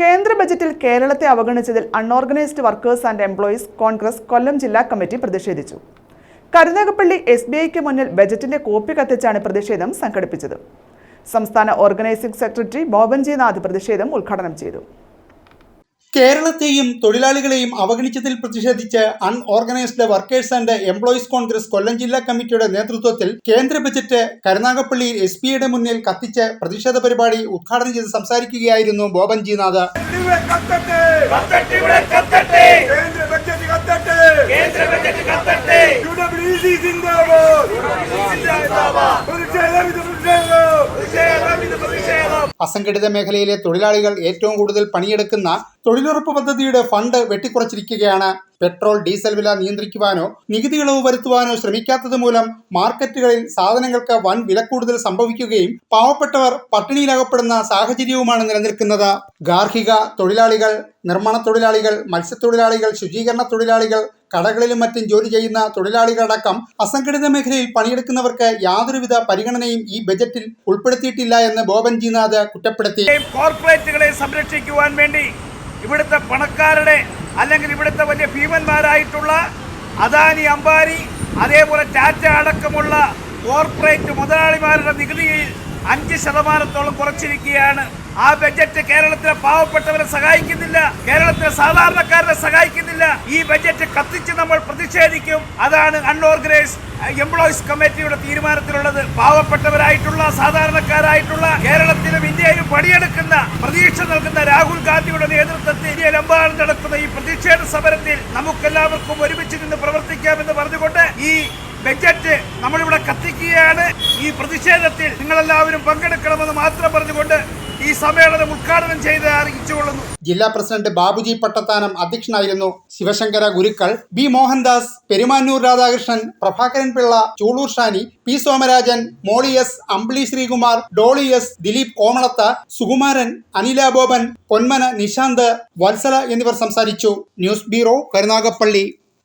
കേന്ദ്ര ബജറ്റിൽ കേരളത്തെ അവഗണിച്ചതിൽ unorganised workers and employees congress Kollam ജില്ലാ കമ്മിറ്റി പ്രതിഷേധിച്ചു. കരുനാഗപ്പള്ളി എസ് ബി ഐക്ക് മുന്നിൽ ബജറ്റിന്റെ കോപ്പി കത്തിച്ചാണ് പ്രതിഷേധം സംഘടിപ്പിച്ചത്. സംസ്ഥാന ഓർഗനൈസിംഗ് സെക്രട്ടറി ബോബൻജി നാഥ് പ്രതിഷേധം ഉദ്ഘാടനം ചെയ്തു. കേരളത്തെയും തൊഴിലാളികളെയും അവഗണിച്ചതിൽ പ്രതിഷേധിച്ച് unorganised workers and employees congress Kollam ജില്ലാ കമ്മിറ്റിയുടെ നേതൃത്വത്തിൽ കേന്ദ്ര ബജറ്റ് കരുനാഗപ്പള്ളിയിൽ എസ് പിയുടെ മുന്നിൽ കത്തിച്ച് പ്രതിഷേധ പരിപാടി ഉദ്ഘാടനം ചെയ്ത് സംസാരിക്കുകയായിരുന്നു ബോബൻ ജി അസംഘടിത മേഖലയിലെ തൊഴിലാളികൾ ഏറ്റവും കൂടുതൽ പണിയെടുക്കുന്ന തൊഴിലുറപ്പ് പദ്ധതിയുടെ ഫണ്ട് വെട്ടിക്കുറച്ചിരിക്കുകയാണ്. പെട്രോൾ ഡീസൽ വില നിയന്ത്രിക്കുവാനോ നികുതി ഇളവ് വരുത്തുവാനോ ശ്രമിക്കാത്തത് മൂലം മാർക്കറ്റുകളിൽ സാധനങ്ങൾക്ക് വൻ വിലക്കൂടുതൽ സംഭവിക്കുകയും പാവപ്പെട്ടവർ പട്ടിണിയിലകപ്പെടുന്ന സാഹചര്യവുമാണ് നിലനിൽക്കുന്നത്. ഗാർഹിക തൊഴിലാളികൾ നിർമ്മാണ തൊഴിലാളികൾ മത്സ്യത്തൊഴിലാളികൾ ശുചീകരണ തൊഴിലാളികൾ കടകളിലും മറ്റും ജോലി ചെയ്യുന്ന തൊഴിലാളികളടക്കം അസംഘടിത മേഖലയിൽ പണിയെടുക്കുന്നവർക്ക് യാതൊരുവിധ പരിഗണനയും ഈ ബജറ്റിൽ ഉൾപ്പെടുത്തിയിട്ടില്ല എന്ന് ബോബൻ ജിനാഥ് കുറ്റപ്പെടുത്തി കോർപ്പറേറ്റുകളെ സംരക്ഷിക്കുവാൻ വേണ്ടി ഇവിടുത്തെ പണക്കാരുടെ അല്ലെങ്കിൽ ഇവിടുത്തെ വലിയ ഭീമന്മാരായിട്ടുള്ള അദാനി അംബാനി അതേപോലെ ടാറ്റ അടക്കമുള്ള കോർപ്പറേറ്റ് മുതലാളിമാരുടെ നികുതിയിൽ അഞ്ച് ശതമാനത്തോളം കുറച്ചിരിക്കുകയാണ്. ആ ബജറ്റ് കേരളത്തിലെ പാവപ്പെട്ടവരെ സഹായിക്കുന്നില്ല. കേരളത്തിലെ സാധാരണക്കാരനെ സഹായിക്കുന്നില്ല. ഈ ബജറ്റ് കത്തിച്ച് നമ്മൾ പ്രതിഷേധിക്കും. അതാണ് അൺഓർഗനൈസ് എംപ്ലോയീസ് കമ്മിറ്റിയുടെ തീരുമാനത്തിലുള്ളത്. പാവപ്പെട്ടവരായിട്ടുള്ള സാധാരണക്കാരായിട്ടുള്ള കേരളത്തിലും ഇന്ത്യയിലും പണിയെടുക്കുന്ന പ്രതീക്ഷ നൽകുന്ന രാഹുൽ ഗാന്ധിയുടെ നേതൃത്വത്തിൽ ഇന്ത്യയിലെമ്പാടും നടക്കുന്ന ഈ പ്രതിഷേധ സമരത്തിൽ നമുക്കെല്ലാവർക്കും ഒരുമിച്ച് നിന്ന് പ്രവർത്തിക്കാമെന്ന് പറഞ്ഞുകൊണ്ട് ഈ ബജറ്റ് നമ്മളിവിടെ കത്തിക്കുകയാണ്. ഈ പ്രതിഷേധത്തിൽ നിങ്ങളെല്ലാവരും പങ്കെടുക്കണമെന്ന് മാത്രം പറഞ്ഞുകൊണ്ട് ഈ സമ്മേളനം ഉദ്ഘാടനം ചെയ്ത് അറിയിച്ചുകൊള്ളുന്നു. ജില്ലാ പ്രസിഡന്റ് ബാബുജി പട്ടത്താനം അധ്യക്ഷനായിരുന്നു Sivasankara Gurukkal B Mohandas Perumannoor Radhakrishnan Prabhakaran Pillai Choolur Shani P Somarajan Moly S Ambili Sreekumar Dolly S Dileep Komalatha Sukumaran Anila Boban Ponmana Nishanth Vatsala എന്നിവർ സംസാരിച്ചു. News bureau Karunagappally.